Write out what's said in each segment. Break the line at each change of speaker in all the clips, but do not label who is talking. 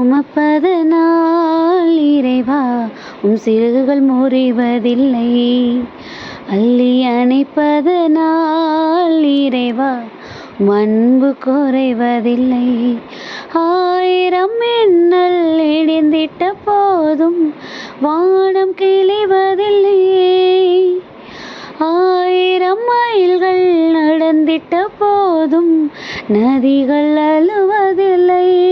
சுமப்பதனால் இறைவா உம் சிறகுகள் முறிவதில்லை. அள்ளி அணைப்பதனால் இறைவா அன்பு குறைவதில்லை. ஆயிரம் மின்னல் இடிந்திட்ட போதும் வானம் கிழிவதில்லை. ஆயிரம் மைல்கள் நடந்திட்ட போதும் நதிகள் அழுவதில்லை.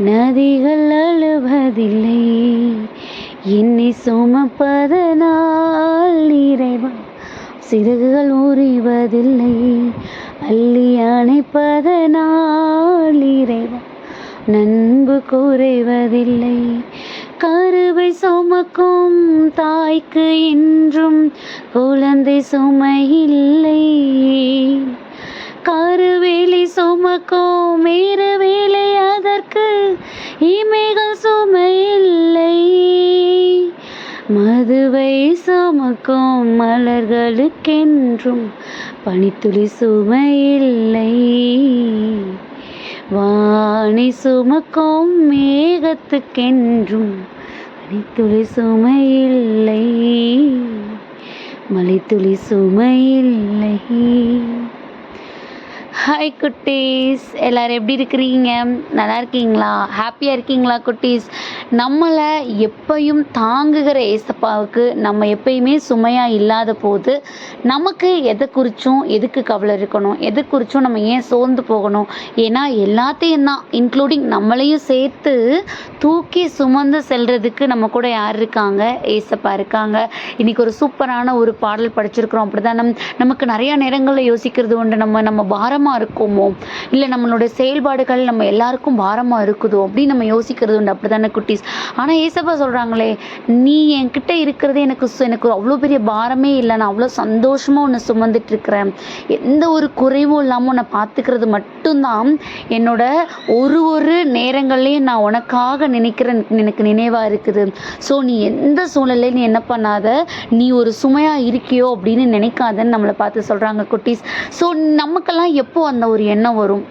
நதிகள் அழுவதில்லை. என்னை சுமப்பதனால் நிறைவா சிறகுகள் உரிவதில்லை. அள்ளி அணைப்பதனால் இறைவா நன்பு குறைவதில்லை. கருவை சுமக்கும் தாய்க்கு இன்றும் குழந்தை சுமையில்லை. கருவில் சுமக்கும் வேலை அதற்கு இமைகள் சுமையில்லை. மதுவை சுமக்கும் மலர்களுக்கென்றும் பனித்துளி சுமையில்லை. வாணி சுமக்கும் மேகத்துக்கென்றும் பனித்துளி சுமையில்லை. மலைத்துளி சுமையில்லை. ஹாய் குட்டீஸ். எல்லோரும் எப்படி இருக்கிறீங்க? நல்லா இருக்கீங்களா? ஹாப்பியாக இருக்கீங்களா குட்டீஸ்? நம்மளை எப்பையும் தாங்குகிற ஏசப்பாவுக்கு நம்ம எப்பயுமே சுமையாக இல்லாத போது நமக்கு எதை குறித்தும் எதுக்கு கவலை இருக்கணும்? எதை குறித்தும் நம்ம ஏன் சோர்ந்து போகணும்? ஏன்னா எல்லாத்தையும் தான் இன்க்ளூடிங் நம்மளையும் சேர்த்து தூக்கி சுமந்து செல்றதுக்கு நம்ம கூட யார் இருக்காங்க? ஏசப்பா இருக்காங்க. இன்னைக்கு ஒரு சூப்பரான ஒரு பாடல் படிச்சிருக்கிறோம். அப்படிதான் நம் நமக்கு நிறைய நேரங்களில் யோசிக்கிறது உண்டு. நம்ம நம்ம பாரமாக இருக்குமோ? இல்லை நம்மளுடைய செயல்பாடுகள் நம்ம எல்லாருக்கும் பாரமாக இருக்குதோ? அப்படின்னு நம்ம யோசிக்கிறது உண்டு. அப்படி தானே குட்டீஸ்? ஆனால் ஏசப்பா சொல்கிறாங்களே நீ என்கிட்ட இருக்கிறது எனக்கு எனக்கு அவ்வளோ பெரிய பாரமே இல்லை. நான் அவ்வளோ சந்தோஷமாக உன்னை சுமந்துட்டு இருக்கிறேன் எந்த ஒரு குறைவும் இல்லாமல் உன்னை பார்த்துக்கிறது மட்டும்தான் என்னோட ஒரு ஒரு நேரங்கள்லையும் நான் உனக்காக நினைக்கிற எனக்கு நினைவாக இருக்குது. ஸோ நீ எந்த சூழ்நிலையும் நீ என்ன பண்ணாத. நீ ஒரு சுமையாக இருக்கியோ அப்படின்னு நினைக்காதன்னு நம்மளை பார்த்து சொல்கிறாங்க குட்டீஸ். ஸோ நமக்கெல்லாம் எப்போ அந்த ஒரு எண்ணம் வரும்?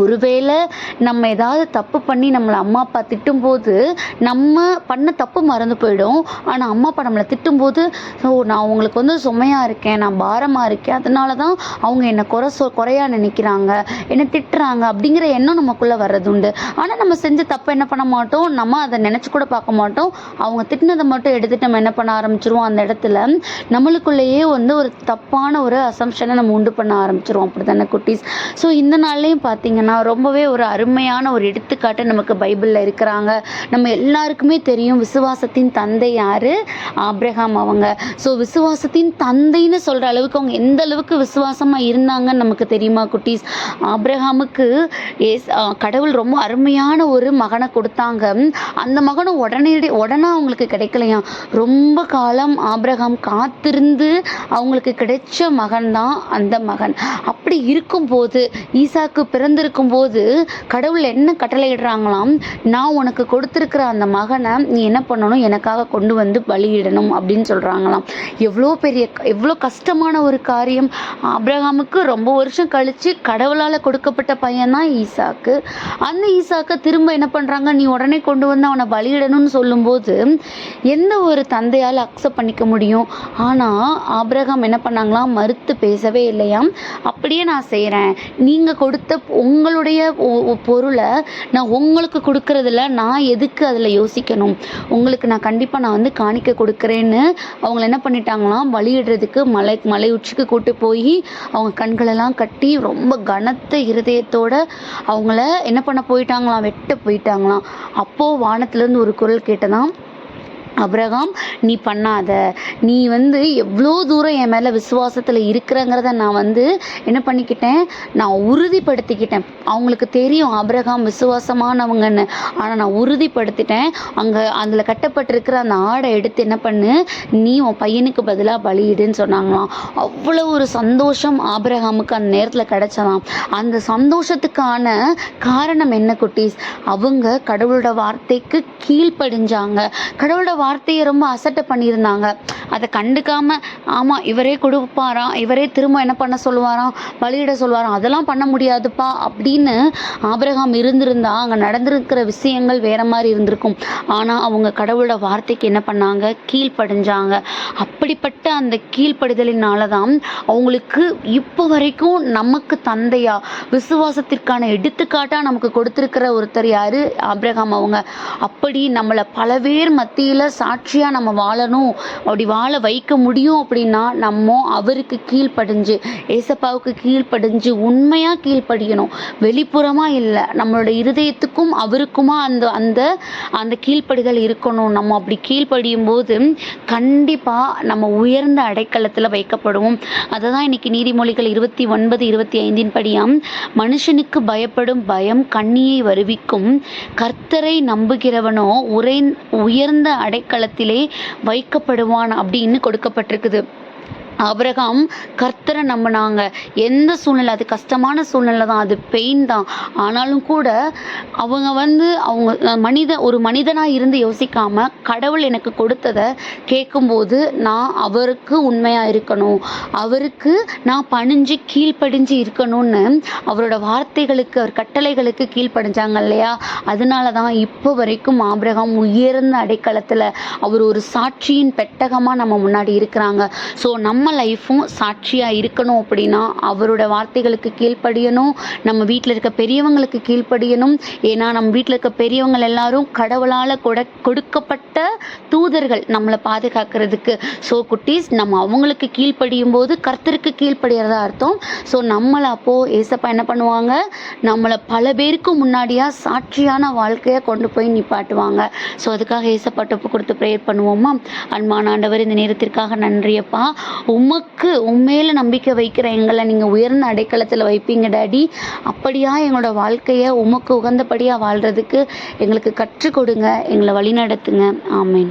ஒருவேளை நம்ம ஏதாவது தப்பு பண்ணி நம்மளை அம்மா அப்பா திட்டும்போது நம்ம பண்ண தப்பு மறந்து போயிடும். ஆனால் அம்மா அப்பா நம்மளை திட்டும்போது ஸோ நான் அவங்களுக்கு வந்து சுமையாக இருக்கேன் நான் பாரமாக இருக்கேன். அதனால தான் அவங்க என்னை குறை சொ குறையா நினைக்கிறாங்க என்னை திட்டுறாங்க அப்படிங்கிற எண்ணம் நமக்குள்ளே வர்றதுண்டு. ஆனால் நம்ம செஞ்ச தப்பு என்ன பண்ண மாட்டோம்? நம்ம அதை நினச்சி கூட பார்க்க மாட்டோம். அவங்க திட்டினதை மட்டும் எடுத்துட்டு நம்ம என்ன பண்ண ஆரம்பிச்சிருவோம்? அந்த இடத்துல நம்மளுக்குள்ளேயே வந்து ஒரு தப்பான ஒரு அசம்ஷனை நம்ம உண்டு பண்ண ஆரம்பிச்சிருவோம். அப்படி தானே குட்டீஸ்? ஸோ இந்த நாள்லேயும் பார்த்தீங்கன்னா ரொம்பவே ஒரு அருமையான ஒரு எடுத்துக்காட்டு நமக்கு பைபிளில் இருக்கிறாங்க. நம்ம எல்லாருக்குமே தெரியும் விசுவாசத்தின் தந்தை யார்? ஆப்ரஹாம் அவங்க. ஸோ விசுவாசத்தின் தந்தைன்னு சொல்கிற அளவுக்கு அவங்க எந்த அளவுக்கு விசுவாசமாக இருந்தாங்கன்னு நமக்கு தெரியுமா குட்டீஸ்? ஆப்ரஹாமுக்கு ஏஸ் கடவுள் ரொம்ப அருமையான ஒரு மகனை கொடுத்தாங்க. அந்த மகனும் உடனே உடனே அவங்களுக்கு கிடைக்கலையா? ரொம்ப காலம் ஆப்ரஹாம் காத்திருந்து அவங்களுக்கு கிடைச்ச மகன் தான் அந்த மகன். அப்படி இருக்கும்போது ஈசாக்கு பிறந்திருக்கும் போது கடவுள் என்ன கட்டளையிடுறாங்களாம்? நான் உனக்கு கொடுத்துருக்கிற அந்த மகனை நீ என்ன பண்ணணும்? எனக்காக கொண்டு வந்து பலியிடணும் அப்படின்னு சொல்கிறாங்களாம் எவ்வளோ பெரிய எவ்வளோ கஷ்டமான ஒரு காரியம். அப்ரஹாமுக்கு ரொம்ப வருஷம் கழித்து கடவுளால் கொடுக்கப்பட்ட பையன் தான் ஈசாக்கு. அந்த ஈசாக்கை திரும்ப என்ன பண்ணுறாங்க நீ உடனே கொண்டு வந்து அவனை பலியிடணும்னு சொல்லும்போது எந்த ஒரு தந்தையால் அக்செப்ட் பண்ணிக்க முடியும்? ஆனால் ஆபிரகாம் என்ன பண்ணாங்களாம்? மறுத்து பேசவே இல்லையாம். அப்படியே நான் செய்கிறேன் நீங்கள் கொடுத்த உங்களுடைய ஒ- பொருளை நான் உங்களுக்கு கொடுக்கறதுல நான் எதுக்கு அதில் யோசிக்கணும்? உங்களுக்கு நான் கண்டிப்பாக நான் வந்து காணிக்க கொடுக்குறேன்னு அவங்கள என்ன பண்ணிட்டாங்களாம் வழியிடுறதுக்கு மலை மலை உச்சிக்கு கூட்டு போய் அவங்க கண்களெல்லாம் கட்டி ரொம்ப கனத்த இருதயத்தோட அவங்கள என்ன பண்ண போயிட்டாங்களாம் வெட்ட போயிட்டாங்களாம். அப்போது வானத்துலேருந்து ஒரு குரல் கேட்டதான் அப்ரகாம் நீ பண்ணாத. நீ வந்து எவ்வளோ தூரம் என் மேலே விசுவாசத்தில் இருக்கிறங்கிறத நான் வந்து என்ன பண்ணிக்கிட்டேன்? நான் உறுதிப்படுத்திக்கிட்டேன். அவங்களுக்கு தெரியும் அப்ரகாம் விசுவாசமானவங்கன்னு. ஆனால் நான் உறுதிப்படுத்திட்டேன். அங்கே அதில் கட்டப்பட்டிருக்கிற அந்த ஆடை எடுத்து என்ன பண்ணு? நீ உன் பையனுக்கு பதிலாக பலியிடுன்னு சொன்னாங்களாம். அவ்வளோ ஒரு சந்தோஷம் ஆபிரகாமுக்கு அந்த நேரத்தில் கிடச்சதாம். அந்த சந்தோஷத்துக்கான காரணம் என்ன குட்டீஸ்? அவங்க கடவுளோட வார்த்தைக்கு கீழ்ப்படிஞ்சாங்க. கடவுளோட வார்த்தையை ரொம்ப அசட்டை பண்ணியிருந்தாங்க. அதை கண்டுக்காம ஆமாம் இவரே கொடுப்பாராம் இவரே திரும்ப என்ன பண்ண சொல்லுவாராம் பலியிட சொல்லுவாராம் அதெல்லாம் பண்ண முடியாதுப்பா அப்படின்னு ஆபிரகாம் இருந்திருந்தா அங்கே நடந்திருக்கிற விஷயங்கள் வேற மாதிரி இருந்திருக்கும். ஆனால் அவங்க கடவுளோட வார்த்தைக்கு என்ன பண்ணாங்க? கீழ்ப்படிஞ்சாங்க. அப்படிப்பட்ட அந்த கீழ்ப்படிதலினால தான் அவங்களுக்கு இப்போ வரைக்கும் நமக்கு தந்தையா விசுவாசத்திற்கான எடுத்துக்காட்டாக நமக்கு கொடுத்துருக்கிற ஒருத்தர் யாரு? ஆபிரகாம் அவங்க. அப்படி நம்மளை பல பேர் மத்தியில் சாட்சியாக நம்ம வாழணும். அப்படி வாழ வைக்க முடியும் அப்படின்னா நம்ம அவருக்கு கீழ்ப்படிஞ்சு ஏசப்பாவுக்கு கீழ்ப்படிஞ்சு உண்மையாக கீழ்ப்படியணும். வெளிப்புறமாக இல்லை நம்மளோட இருதயத்துக்கும் அவருக்குமா அந்த அந்த அந்த கீழ்ப்படிதல் இருக்கணும். நம்ம அப்படி கீழ்ப்படியும் போது கண்டிப்பாக நம்ம உயர்ந்த அடைக்கலத்தில் வைக்கப்படுவோம். அதை தான் இன்னைக்கு நீதிமொழிகள் இருபத்தி ஒன்பது இருபத்தி ஐந்தின் படியாம் மனுஷனுக்கு பயப்படும் பயம் கண்ணியை வருவிக்கும். கர்த்தரை நம்புகிறவனோ உரை உயர்ந்த அடை அடைக்கலத்திலே வைக்கப்படுவான் அப்படின்னு கொடுக்கப்பட்டிருக்குது. அபிரகாம் கர்த்தரை நம்பினாங்க. எந்த சூழ்நிலை? அது கஷ்டமான சூழ்நிலை தான். அது பெயின் தான். ஆனாலும் கூட அவங்க வந்து அவங்க மனித ஒரு மனிதனாக இருந்து யோசிக்காம கடவுள் எனக்கு கொடுத்ததை கேட்கும்போது நான் அவருக்கு உண்மையாக இருக்கணும். அவருக்கு நான் பணிஞ்சு கீழ்ப்படிஞ்சு இருக்கணும்னு அவரோட வார்த்தைகளுக்கு அவர் கட்டளைகளுக்கு கீழ்ப்படிஞ்சாங்க இல்லையா? அதனால தான் இப்போ வரைக்கும் ஆபிரகாம் உயர்ந்த அடைக்கலத்தில் அவர் ஒரு சாட்சியின் பெட்டகமாக நம்ம முன்னாடி இருக்கிறாங்க. ஸோ நம்ம லைஃப்பும் சாட்சியாக இருக்கணும் அப்படின்னா அவரோட வார்த்தைகளுக்கு கீழ்ப்படியணும். நம்ம வீட்டில் இருக்க பெரியவங்களுக்கு கீழ்ப்படியணும். ஏன்னா நம்ம வீட்டில் இருக்க பெரியவங்க எல்லாரும் கடவுளால் கொட கொடுக்கப்பட்ட தூதர்கள் நம்மளை பாதுகாக்கிறதுக்கு. ஸோ குட்டீஸ் நம்ம அவங்களுக்கு கீழ்ப்படியும் போது கர்த்தருக்கு கீழ்ப்படுகிறதா அர்த்தம். ஸோ நம்மளை அப்போது ஏசப்பா என்ன பண்ணுவாங்க? நம்மளை பல பேருக்கு முன்னாடியாக சாட்சியான வாழ்க்கையை கொண்டு போய் நிப்பாட்டுவாங்க. ஸோ அதுக்காக ஏசப்பா ஒப்பு கொடுத்து ப்ரேயர் பண்ணுவோமா? அன்பான ஆண்டவர் இந்த நேரத்திற்காக நன்றியப்பா. உமக்கு உண்மையில நம்பிக்கை வைக்கிற எங்களை நீங்கள் உயர்ந்த அடைக்கலத்தில் வைப்பீங்க டாடி. அப்படியா எங்களோட வாழ்க்கையை உமக்கு உகந்தபடியாக வாழ்கிறதுக்கு எங்களுக்கு கற்றுக் கொடுங்க எங்களை வழிநடத்துங்க. ஆமீன்.